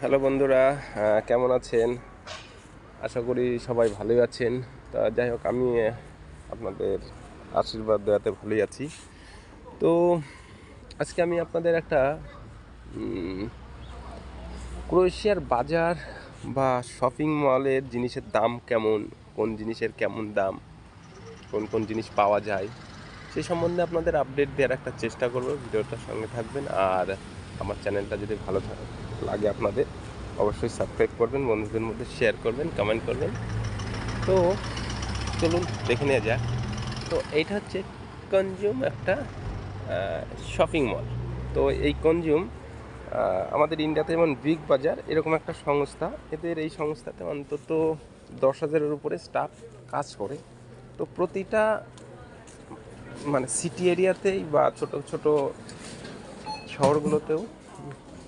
Hello বন্ধুরা কেমন আছেন? আশা করি সবাই ভালোই আছেন। তা যাই হোক, আমি আপনাদের আশীর্বাদ দেওয়াতে ভালোই আছি। তো আজকে আমি আপনাদের একটা ক্রোয়েশিয়ার বাজার বা শপিং মলের জিনিসের দাম কেমন, কোন জিনিসের কেমন দাম, কোন কোন জিনিস পাওয়া যায় সেই সম্বন্ধে আপনাদের আপডেট দেওয়ার একটা চেষ্টা করব। ভিডিওটার সঙ্গে থাকবেন আর আমার চ্যানেলটা যদি ভালো থা- লাগে আপনাদের, অবশ্যই সাবস্ক্রাইব করবেন, বন্ধুদের মধ্যে শেয়ার করবেন কমেন্ট করবেন। তো চলুন দেখে নেওয়া যাক। তো এইটা হচ্ছে কনজিউম একটা শপিং মল তো এই কনজিউম আমাদের ইন্ডিয়াতে যেমন বিগ বাজার এরকম একটা সংস্থা। এদের এই সংস্থাতে অন্তত দশ হাজারের উপরে স্টাফ কাজ করে। তো প্রতিটা মানে সিটি এরিয়াতেই বা ছোট ছোট শহরগুলোতেও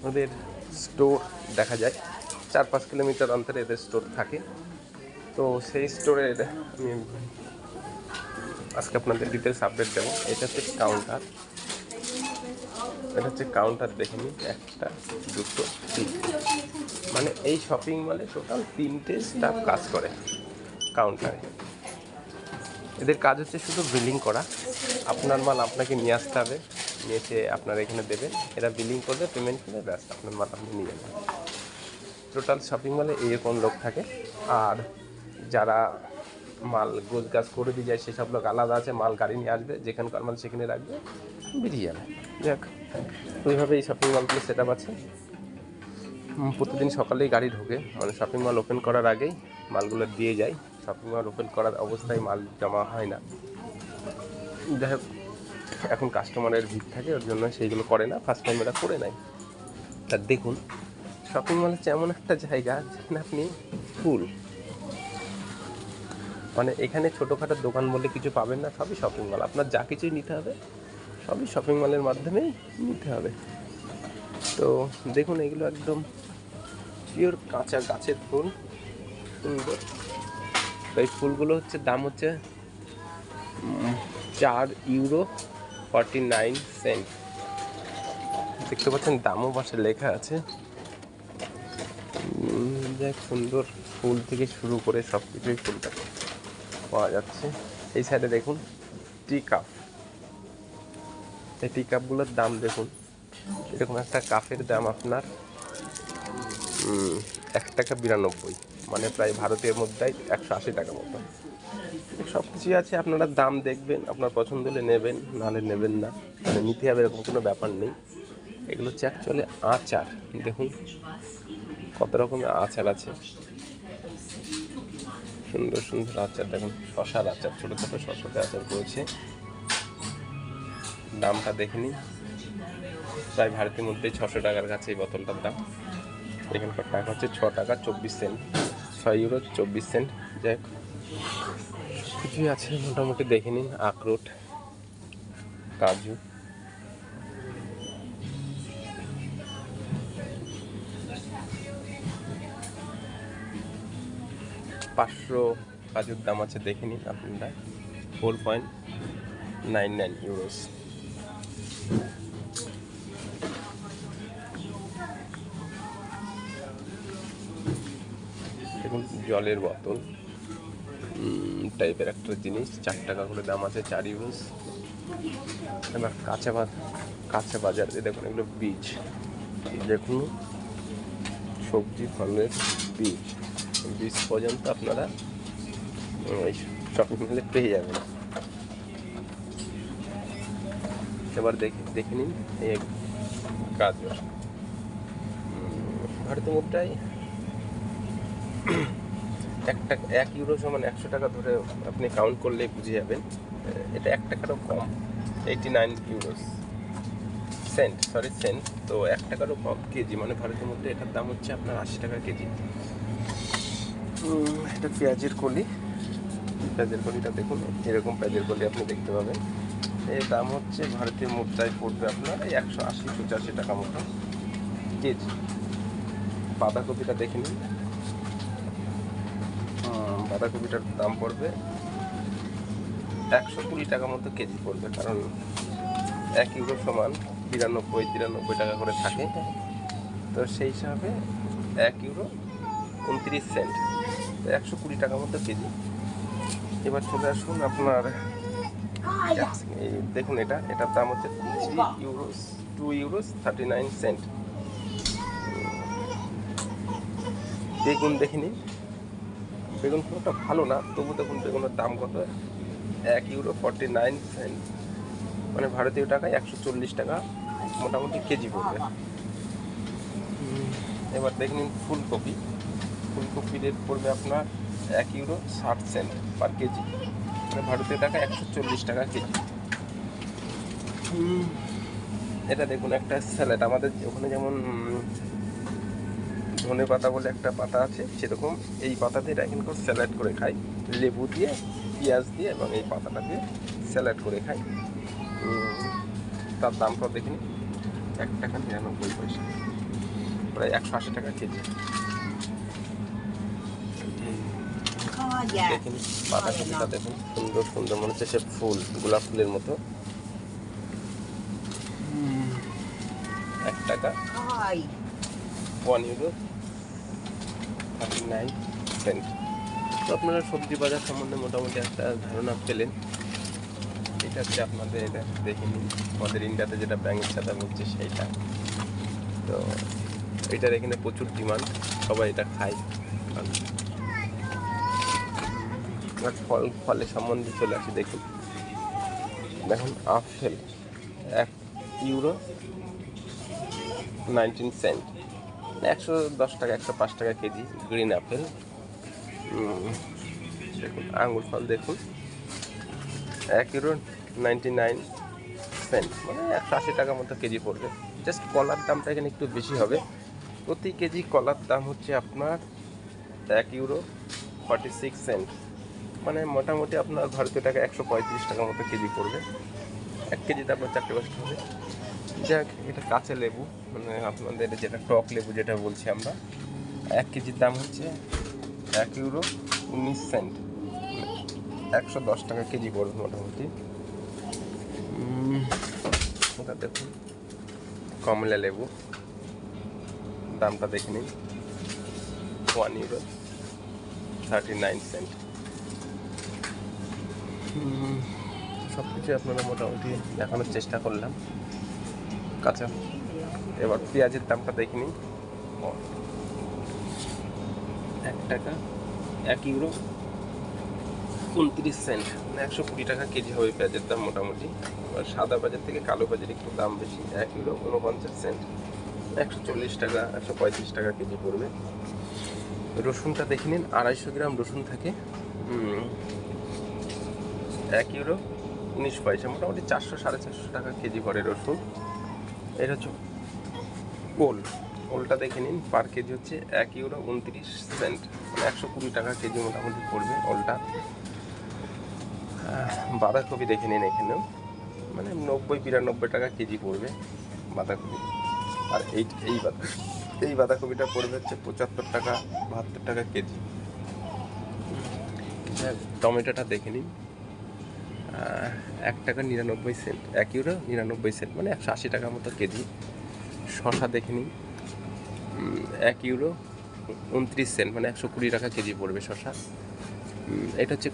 ওদের স্টোর দেখা যায়। চার পাঁচ কিলোমিটার অন্তরে এদের স্টোর থাকে। তো সেই স্টোরের আমি আজকে আপনাদের ডিটেলস আপডেট দেবো। এটা হচ্ছে কাউন্টার এটা হচ্ছে কাউন্টার দেখে নিন, একটা, দুটো মানে এই শপিং মলে টোটাল তিনটে স্টাফ কাজ করে কাউন্টারে এদের কাজ হচ্ছে শুধু বিলিং করা। আপনার মাল আপনাকে নিয়ে আসতে হবে। নিয়ে এসে আপনার এখানে দেবেন। এরা বিলিং করবে পেমেন্ট করবে, ব্যাস, আপনার মাল আপনি নিয়ে যাবেন। টোটাল শপিং মলে এইরকম লোক থাকে। আর যারা মাল গোজ গাছ করে দিয়ে যায়, সেসব লোক আলাদা আছে, মাল গাড়ি নিয়ে আসবে, যেখানকার মাল সেখানে রাখবে, বেরিয়ে যাবে। যাক ওইভাবে এই শপিং মলগুলো সেট আপ আছে প্রতিদিন সকালেই গাড়ি ঢোকে। মানে শপিং মল ওপেন করার আগেই মালগুলো দিয়ে যায়। শপিং মল ওপেন করার অবস্থায় মাল জমা হয় না। যাই হোক এখন কাস্টমারের ভিড় থাকে, ওর জন্য সেইগুলো করে না ফার্স্ট টাইম এরা করে নেয় তা দেখুন শপিং মল হচ্ছে এমন একটা জায়গা যেখানে আপনি ফুল মানে এখানে ছোটোখাটো দোকান বলে কিছু পাবেন না, সবই শপিং মল আপনার যা কিছুই নিতে হবে, সবই শপিং মলের মাধ্যমেই নিতে হবে। তো দেখুন, এগুলো একদম পিওর কাঁচা গাছের ফুল, সুন্দর। তো এই ফুলগুলো হচ্ছে, দাম হচ্ছে চার ইউরো ফর্টি নাইন সেন্ট দেখতে পাচ্ছেন, দামও পাশে লেখা আছে। যাক, সুন্দর ফুল থেকে শুরু করে সব কিছুই ফুলটা পাওয়া যাচ্ছে। এই সাইডে দেখুন টি কাপ এই টি কাপগুলোর দাম দেখুন, এরকম একটা কাপের দাম আপনার এক টাকা বিরানব্বই। মানে প্রায় ভারতের মধ্যে একশো আশি টাকা মতো। সব কিছুই আছে, আপনারা দাম দেখবেন, আপনার পছন্দ হলে নেবেন, নাহলে নেবেন না। মানে নিতে হবে এরকম কোনো ব্যাপার নেই। এগুলো হচ্ছে অ্যাকচুয়ালি আচার। দেখুন কত রকমের আচার আছে। সুন্দর সুন্দর আচার। দেখুন শশার আচার, ছোটো ছোটো শশাতে আচার করেছে। দামটা দেখে নিন। প্রায় ভারতের মধ্যে ছশো টাকার কাছে এই বোতলটার দাম। এখানকার টাকা হচ্ছে ছ টাকা চব্বিশ সেন্ট। ছয় ইউরো চব্বিশ সেন্ট যাই কিছুই আছে, মোটামুটি দেখে নিন, আখরোট, কাজু। পাঁচশো কাজুর দাম আছে, দেখে নিন আপনারা। Four point nine nine euros দেখুন জলের বোতল। টাইপের একটা জিনিস। চার টাকা করে দাম আছে চার ইউরোস এবার কাঁচা কাঁচা বাজার দেখুন এগুলো বীজ। দেখুন, সবজি, ফলের বীজ। বীজ পর্যন্ত আপনারা ওই শপিং মলে পেয়ে যাবেন। এবার দেখে দেখে নিন এই গাজর। ভারতীয় মুদ্রায় এক টাকা এক ইউরো সমান একশো টাকা ধরে আপনি কাউন্ট করলেই বুঝে যাবেন। এটা এক টাকারও কম eighty nine euros cent sorry cent তো এক টাকারও কম কেজি মানে ভারতের মধ্যে এটার দাম হচ্ছে আপনার আশি টাকা কেজি। এটা পেঁয়াজের কলি। পেঁয়াজের কলিটা দেখুন, এরকম পেঁয়াজের কলি আপনি দেখতে পাবেন। এর দাম হচ্ছে ভারতীয় মুদ্রায় পড়বে আপনার একশো আশি পঁচাশি টাকা মতো। কেজি। বাঁধাকপিটা দেখে নিন। বাঁধাকপিটার দাম পড়বে একশো কুড়ি টাকা মতো কেজি পড়বে, কারণ এক ইউরো সমান বিরানব্বই, তিরানব্বই টাকা করে থাকে। তো সেই হিসাবে এক ইউরো উনত্রিশ সেন্ট, তো একশো কুড়ি টাকার মতো কেজি। এবার চলে আসুন আপনার এই দেখুন এটা, এটার দাম হচ্ছে three euros, two euros thirty nine cent. বেগুন দেখিনি বেগুন খুব একটা ভালো না তবু দেখুন বেগুনের দাম কত? এক ইউরো ফর্টি নাইন সেন্ট মানে ভারতীয় টাকায় একশো চল্লিশ টাকা মোটামুটি কেজি পড়বে। এবার দেখে নিন ফুলকপি। ফুলকপি রেট পড়বে আপনার এক ইউরো ষাট সেন্ট পার কেজি। মানে ভারতীয় টাকা একশো চল্লিশ টাকা কেজি। এটা দেখুন একটা স্যালাড আমাদের ওখানে যেমন ধনে পাতা বলে একটা পাতা আছে সেরকম এই পাতা দিয়ে এখন করে স্যালাড করে খাই। লেবু দিয়ে পেঁয়াজ দিয়ে এবং এই পাতাটা দিয়ে স্যালাড করে খাই। তার দামটা দেখিনি। এক টাকা নিরানব্বই পয়সা। প্রায় একশো আশি টাকা কেজি. দেখুন বাঁধাকপিটা দেখুন সুন্দর সুন্দর মনে হচ্ছে সে ফুল গোলাপ ফুলের মতো। এক টাকা. One euro. Thirty nine cent তো আপনারা সবজি বাজার সম্বন্ধে মোটামুটি একটা ধারণা পেলেন এটা হচ্ছে আপনাদের এটা দেখে নিন আমাদের ইন্ডিয়াতে যেটা ব্যাঙের সাথে হচ্ছে সেইটা তো এটার এখানে প্রচুর ডিমান্ড সবাই এটা খায় ফল ফলের সম্বন্ধে চলে আসি দেখুন দেখুন আপেল এক ইউরো নাইনটিন সেন্ট একশো দশ টাকা, একশো পাঁচ টাকা কেজি গ্রিন আপেল দেখুন আঙুর ফল দেখুন। এক ইউরো নাইনটি নাইন সেন্ট মানে একশো আশি টাকার মতো কেজি পড়বে। জাস্ট কলার দামটা এখানে একটু বেশি হবে। প্রতি কেজি কলার দাম হচ্ছে আপনার এক ইউরো ফর্টি সিক্স সেন্ট মানে মোটামুটি আপনার ভারতীয় টাকা একশো পঁয়ত্রিশ টাকার মতো কেজি পড়বে। এক কেজিতে আপনার চারটে পাঁচটা হবে। যাক, এটা কাঁচা লেবু মানে আপনাদের যেটা টক লেবু যেটা বলছি আমরা, এক কেজির দাম হচ্ছে এক ইউরো উনিশ সেন্ট। একশো দশ টাকা কেজি পড়বে মোটামুটি। এটা দেখুন, কমলা লেবু। দামটা দেখে নিন। One euro thirty nine cent. সব কিছু আপনারা মোটামুটি দেখানোর চেষ্টা করলাম। কাঁচা এবার পেঁয়াজের দামটা দেখে নিন ও, এক টাকা এক ইউরো উনত্রিশ সেন্ট। মানে একশো কুড়ি টাকা কেজি হবে পেঁয়াজের দাম মোটামুটি। এবার সাদা বাজার থেকে কালো বাজারে একটু দাম বেশি। এক ইউরো উনপঞ্চাশ সেন্ট। একশো চল্লিশ টাকা একশো পঁয়ত্রিশ টাকা কেজি পড়বে। রসুনটা দেখে নিন আড়াইশো গ্রাম রসুন থাকে। এক ইউরো উনিশ পয়সা। মোটামুটি চারশো সাড়ে চারশো টাকা কেজি পড়ে রসুন। এটা হচ্ছে ওল। ওলটা দেখে নিন পার কেজি হচ্ছে এক ইউরো উনত্রিশ সেন্ট মানে একশো কুড়ি টাকা কেজি মোটামুটি পড়বে ওলটা। বাঁধাকপি দেখে নিন এখানেও মানে নব্বই বিরানব্বই টাকা কেজি পড়বে বাঁধাকপি। আর এই এই বাঁধা এই বাঁধাকপিটা পড়বে হচ্ছে পঁচাত্তর টাকা বাহাত্তর টাকা কেজি। হ্যাঁ, টমেটোটা দেখে নিন। এক টাকা নিরানব্বই সেন্ট এক ইউরো নিরানব্বই সেন্ট মানে একশো আশি টাকার মতো কেজি। শশা দেখে উম, এক ইউরো উনত্রিশ সেন্ট মানে একশো কুড়ি টাকা কেজি পড়বে শশা এটা হচ্ছে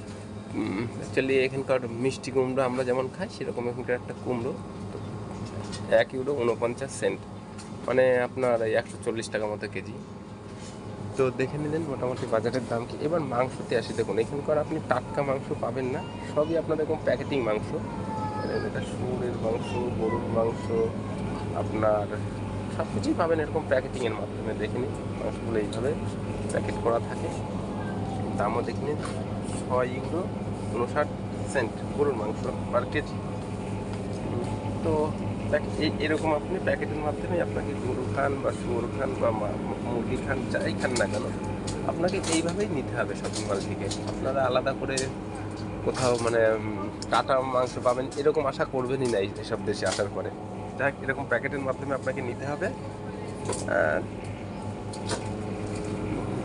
অ্যাকচুয়ালি এখানকার মিষ্টি কুমড়ো আমরা যেমন খাই সেরকম এখানকার একটা কুমড়ো। এক ইউরো উনপঞ্চাশ সেন্ট মানে আপনার একশো চল্লিশ টাকা মতো কেজি। তো দেখে নিলেন মোটামুটি বাজারের দাম কি। এবার মাংসতে আসি, দেখুন, এখানকার আপনি টাটকা মাংস পাবেন না, সবই আপনার এরকম প্যাকেটিং মাংস। এটা শুয়োরের মাংস, গরুর মাংস, আপনার সব কিছুই পাবেন এরকম প্যাকেটিংয়ের মাধ্যমে। দেখে নিন, মাংসগুলো এইভাবে প্যাকেট করা থাকে। দামও দেখে নিন, ছয় ইউরো উনষাট সেন্ট গরুর মাংস পার কেজি। তো এরকম আপনি প্যাকেটের মাধ্যমে আপনাকে গরু খান বা শুয়োর খান বা মুরগি খান যাই খান না কেন আপনাকে এইভাবেই নিতে হবে শপিং মল থেকে। আপনারা আলাদা করে কোথাও মানে কাটা মাংস পাবেন এরকম আশা করবেনই না এসব দেশে আসার পরে। যাক এরকম প্যাকেটের মাধ্যমে আপনাকে নিতে হবে। আহ,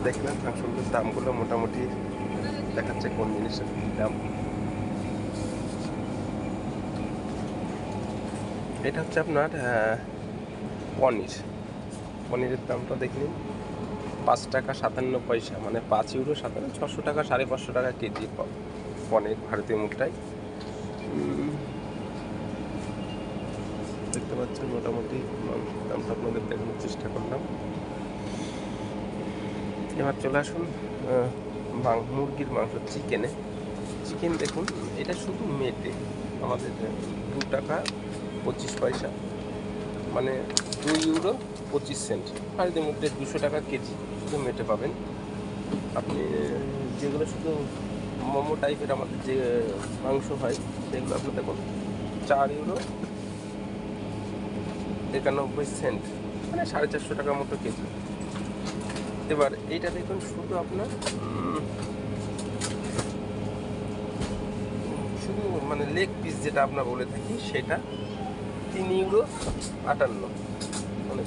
দেখলেন মাংসগুলোর দামগুলো মোটামুটি দেখাচ্ছে কোন জিনিসের দাম। এটা হচ্ছে আপনার পনির। পনিরের দামটা দেখে নিন। পাঁচ টাকা সাতান্ন পয়সা মানে পাঁচ ইউরো সাতান্ন ছশো টাকা সাড়ে পাঁচশো টাকা কেজি পনির ভারতীয় উম, দেখতে পাচ্ছেন মোটামুটি দামটা আপনাদের দেখানোর চেষ্টা করলাম। এবার চলে আসুন মুরগির মাংস চিকেনে। চিকেন দেখুন এটা শুধু মেটে। আমাদের দু টাকা পঁচিশ পয়সা। মানে দুই ইউরো পঁচিশ সেন্ট ভারতের মধ্যে দুশো টাকা কেজি শুধু মেটে পাবেন। আপনি যেগুলো শুধু মোমো টাইপের আমাদের যে মাংস হয়, সেগুলো আপনি দেখুন, চার ইউরো একানব্বই সেন্ট মানে সাড়ে চারশো টাকার মতো কেজি। এবার এইটা দেখুন, শুধু আপনার শুধু মানে লেগ পিস যেটা আমরা বলে থাকি, সেটা তিন ইউরো আটান্ন। মানে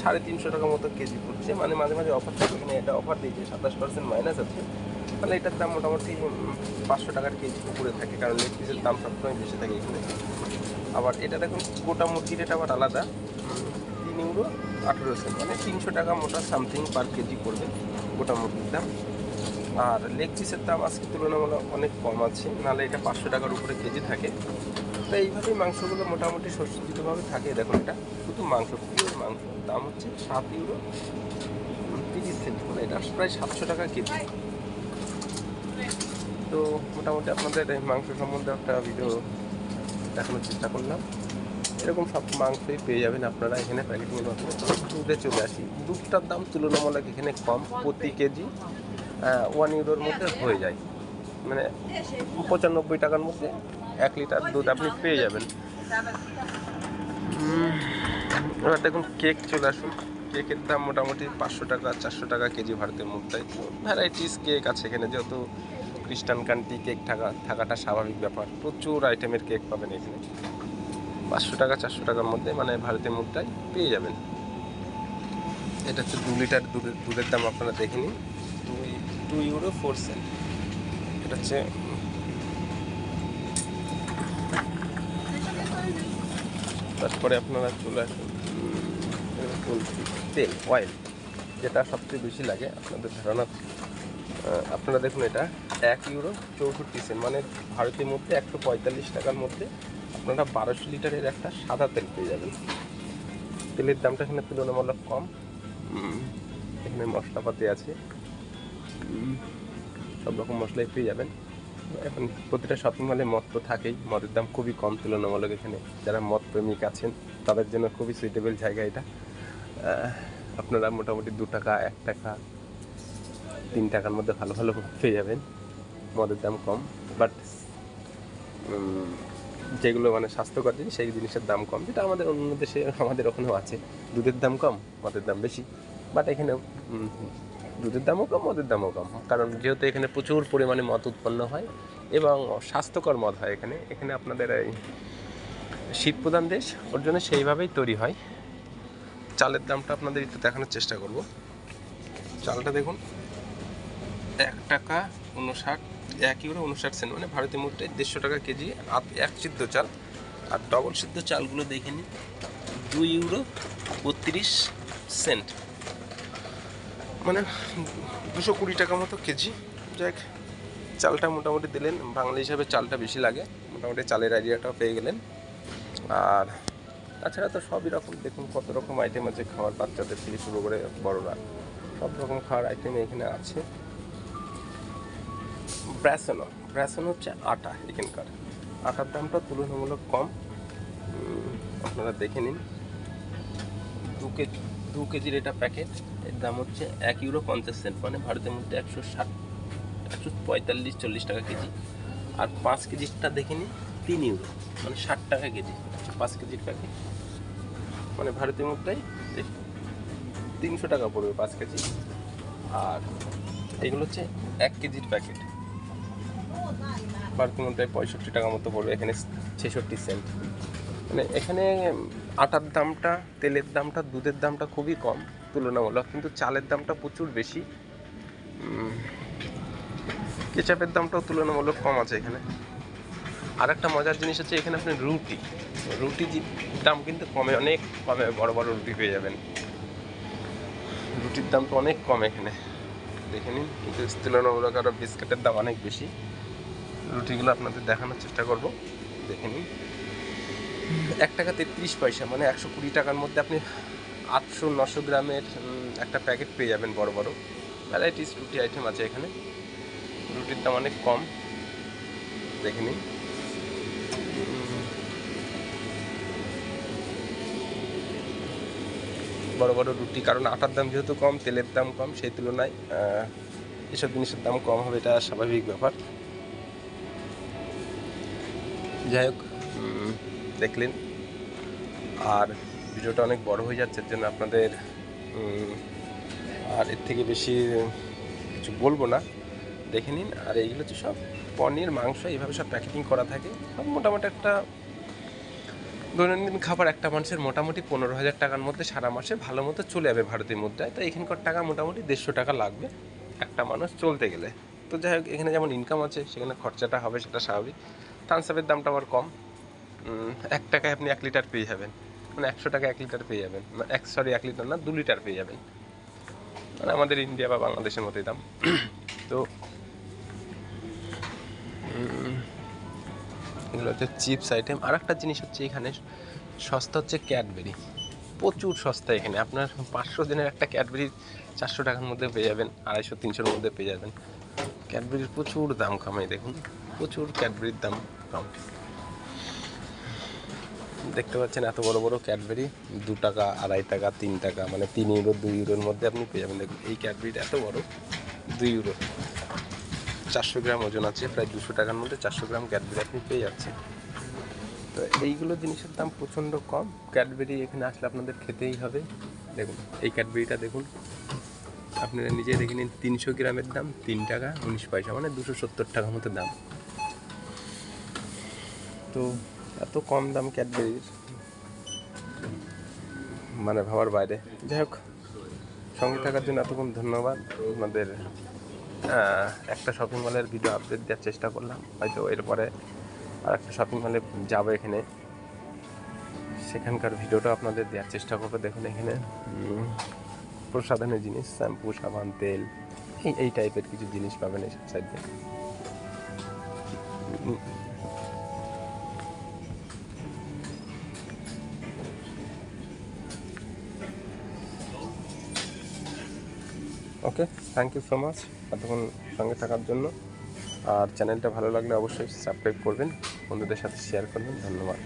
সাড়ে তিনশো টাকা মতো কেজি পড়ছে। মানে মাঝে মাঝে অফার থাকে মানে এটা অফার দিয়েছে, সাতাশ পার্সেন্ট মাইনাস আছে। মানে এটার দাম মোটামুটি পাঁচশো টাকার কেজি উপরে থাকে, কারণ লেগ পিসের দাম সবসময় বেশি থাকে এখানে। আবার এটা দেখুন গোটা মুরগির এটা আবার আলাদা। তিন ইউরো আঠেরো সেন্ট মানে তিনশো টাকা মোটা সামথিং পার কেজি পড়বে গোটা মুরগির দাম। আর লেগ পিসের দাম আজকে তুলনামূলক অনেক কম আছে। নাহলে এটা পাঁচশো টাকার উপরে কেজি থাকে। তো এইভাবেই মাংসগুলো মোটামুটি সজ্জিতভাবে থাকে দেখুন এটা শুধু মাংস, পিওর মাংস। দাম হচ্ছে সাত ইউরো তিরিশ সেন্ট। মানে এটা প্রায় সাতশো টাকা কেজি। তো মোটামুটি আপনাদের মাংস সম্বন্ধে একটা ভিডিও দেখানোর চেষ্টা করলাম। এরকম সব মাংসই পেয়ে যাবেন আপনারা এখানে প্যাকেটিংয়ের মাধ্যমে। দুধে চলে আসি। দুধটার দাম তুলনামূলক এখানে কম, প্রতি কেজি ওয়ান ইউরোর মধ্যে হয়ে যায়। মানে পঁচানব্বই টাকার মধ্যে। এক লিটার দুধ আপনি পেয়ে যাবেন। এবার দেখুন কেক চলে আসুন। কেকের দাম মোটামুটি পাঁচশো টাকা, চারশো টাকা কেজি ভারতের মুদ্রায় তো? ভ্যারাইটিস কেক আছে এখানে, যেহেতু খ্রিস্টান কান্ট্রি কেক থাকা, থাকাটা স্বাভাবিক ব্যাপার। প্রচুর আইটেমের কেক পাবেন এখানে। পাঁচশো টাকা, চারশো টাকার মধ্যে মানে ভারতের মুদ্রায় পেয়ে যাবেন। এটা হচ্ছে দু লিটার দুধের দুধের দাম আপনারা দেখে নিন। দুই টু ইউরো ফোর সেন্ট এটা হচ্ছে তারপরে আপনারা চলে আসুন তেল অয়েল যেটা সবচেয়ে বেশি লাগে আপনাদের ধারণা। আপনারা দেখুন এটা, এক ইউরো চৌষট্টি সেন্ট মানে ভারতের মধ্যে একশো পঁয়তাল্লিশ টাকার মধ্যে আপনারা বারোশো লিটারের একটা সাদা তেল পেয়ে যাবেন। তেলের দামটা এখানে তুলনামূলক কম। এখানে মশলাপাতি আছে। সব রকম মশলাই পেয়ে যাবেন। এখন প্রতিটা শপিং মলে মদ তো থাকেই। মদের দাম খুবই কম তুলনামূলক এখানে যারা মদ প্রেমিক আছেন তাদের জন্য খুবই সুইটেবল জায়গা এটা। আপনারা মোটামুটি দু টাকা এক টাকা তিন টাকার মধ্যে ভালো ভালো পেয়ে যাবেন। মদের দাম কম বাট যেগুলো মানে স্বাস্থ্যকর জিনিস সেই জিনিসের দাম কম যেটা আমাদের অন্য দেশে আমাদের ওখানেও আছে। দুধের দাম কম মদের দাম বেশি বাট এখানে উম, দুধের দামও কম, মদের দামও কম। কারণ যেহেতু এখানে প্রচুর পরিমাণে মদ উৎপন্ন হয় এবং স্বাস্থ্যকর মদ হয় এখানে এখানে আপনাদের এই শীত প্রধান দেশ, ওর জন্য সেইভাবেই তৈরি হয়। চালের দামটা আপনাদের একটু দেখানোর চেষ্টা করব। চালটা দেখুন, এক টাকা উনষাট এক ইউরো উনষাট সেন্ট মানে ভারতীয় মুদ্রায় দেড়শো টাকা কেজি, আর এক সিদ্ধ চাল। আর ডবল সিদ্ধ চালগুলো দেখে নিন, দুই ইউরো বত্রিশ সেন্ট। মানে দুশো কুড়ি টাকা মতো কেজি। যাক, চালটা মোটামুটি দিলেন। বাঙালি হিসাবে চালটা বেশি লাগে। মোটামুটি চালের আইডিয়াটাও পেয়ে গেলেন। আর তাছাড়া তো সবই রকম। দেখুন কত রকম আইটেম আছে খাওয়ার, বাচ্চাদের থেকে শুরু করে বড়রা। সব রকম খাওয়ার আইটেম এখানে আছে। ব্রাসনো ব্রাসনো হচ্ছে আটা এখানকার। আটার দামটা তুলনামূলক কম। আপনারা দেখে নিন। দু কেজি দু কেজির এটা প্যাকেট এর দাম হচ্ছে এক ইউরো পঞ্চাশ সেন্ট মানে ভারতের মধ্যে একশো ষাট, একশো পঁয়তাল্লিশ, চল্লিশ টাকা কেজি। আর পাঁচ কেজিরটা দেখে নিন, তিন ইউরো মানে ষাট টাকা কেজি। পাঁচ কেজির প্যাকেট মানে ভারতের মুদ্রায় তিনশো টাকা পড়বে পাঁচ কেজি। আর এগুলো হচ্ছে এক কেজির প্যাকেট। ভারতের মুদ্রায় পঁয়ষট্টি টাকা মতো পড়বে, এখানে ছেষট্টি সেন্ট। মানে এখানে আটার দামটা, তেলের দামটা, দুধের দামটা খুবই কম, তুলনামূলক, কিন্তু চালের দামটা প্রচুর বেশি। কেচাপের দামটাও তুলনামূলক কম আছে এখানে। আর একটা মজার জিনিস হচ্ছে এখানে আপনি রুটি রুটি দাম কিন্তু কমে, অনেক কমে, বড় বড় রুটি পেয়ে যাবেন। রুটির দাম তো অনেক কম এখানে। দেখে নিন, কিন্তু তুলনামূলক আরও বিস্কুটের দাম অনেক বেশি। রুটিগুলো আপনাদের দেখানোর চেষ্টা করব। দেখে নিন। এক টাকা তেত্রিশ পয়সা মানে একশো কুড়ি টাকার মধ্যে আপনি আটশো, নশো গ্রামের একটা প্যাকেট পেয়ে যাবেন বড় বড়। ভ্যারাইটিস রুটি আইটেম আছে এখানে। রুটির দাম অনেক কম। দেখে নিন। বড় বড় রুটি, কারণ আটার দাম যেহেতু কম, তেলের দাম কম, সেই তুলনায় এসব জিনিসের দাম কম হবে, এটা স্বাভাবিক ব্যাপার। যাই হোক দেখলেন। আর ভিডিওটা অনেক বড় হয়ে যাচ্ছে জন্য আপনাদের আর এর থেকে বেশি কিছু বলব না। দেখে নিন, আর এইগুলো হচ্ছে সব পনির, মাংস, এইভাবে সব প্যাকেটিং করা থাকে। মোটামুটি একটা দৈনন্দিন খাবার, একটা মানুষের মোটামুটি পনেরো হাজার টাকার মধ্যে সারা মাসে ভালো মতো চলে যাবে ভারতীয় মুদ্রায় তো এখানকার টাকা মোটামুটি দেড়শো টাকা লাগবে একটা মানুষ চলতে গেলে। তো যাই হোক, এখানে যেমন ইনকাম আছে, সেখানে খরচাটা হবে, সেটা স্বাভাবিক। থামসাপের দামটা আবার কম। এক টাকায় আপনি এক লিটার পেয়ে যাবেন। মানে একশো টাকা এক লিটার পেয়ে যাবেন। মানে এক সরি এক লিটার না, দু লিটার পেয়ে যাবেন। মানে আমাদের ইন্ডিয়া বা বাংলাদেশের মতোই দাম। তো এগুলো হচ্ছে চিপস আইটেম আর একটা জিনিস হচ্ছে এখানে, সস্তা হচ্ছে ক্যাডবেরি প্রচুর সস্তা এখানে। আপনার পাঁচশো দিনের একটা ক্যাডবেরি চারশো টাকার মধ্যে পেয়ে যাবেন, আড়াইশো, তিনশোর মধ্যে পেয়ে যাবেন। ক্যাডবেরির প্রচুর দাম কামাই, দেখুন। প্রচুর ক্যাডবেরির দাম কম দেখতে পাচ্ছেন এত বড় বড় ক্যাডবেরি দু টাকা, আড়াই টাকা, তিন টাকা মানে তিন ইউরো দুই ইউরোর মধ্যে আপনি পেয়ে যাবেন। দেখুন, এই ক্যাডবেরিটা এত বড়, দুই ইউরো চারশো গ্রাম ওজন আছে, প্রায় দুশো টাকার মধ্যে চারশো গ্রাম ক্যাডবেরি আপনি পেয়ে যাচ্ছেন। তো এইগুলো জিনিসের দাম প্রচণ্ড কম। ক্যাডবেরি এখানে আসলে আপনাদের খেতেই হবে। দেখুন, এই ক্যাডবেরিটা দেখুন। আপনারা নিজে দেখে নিন, তিনশো গ্রামের দাম, তিন টাকা, উনিশ পয়সা মানে দুশো সত্তর টাকার মতো দাম। তো এত কম দাম ক্যাডবেরির মানে ভাবার বাইরে। যাই হোক সঙ্গে থাকার জন্য এতক্ষণ ধন্যবাদ। আপনাদের একটা শপিং মলের ভিডিও আপডেট দেওয়ার চেষ্টা করলাম। হয়তো এরপরে আর একটা শপিং মলে যাব এখানে। সেখানকার ভিডিওটা আপনাদের দেওয়ার চেষ্টা করব। দেখুন এখানে প্রসাধনের জিনিস, শ্যাম্পু, সাবান, তেল, এই এই টাইপের কিছু জিনিস পাবেন এই সাইডে okay thank you so much এতক্ষণ সঙ্গে থাকার জন্য। আর চ্যানেলটা ভালো লাগলে অবশ্যই সাবস্ক্রাইব করবেন। বন্ধুদের সাথে শেয়ার করবেন। ধন্যবাদ।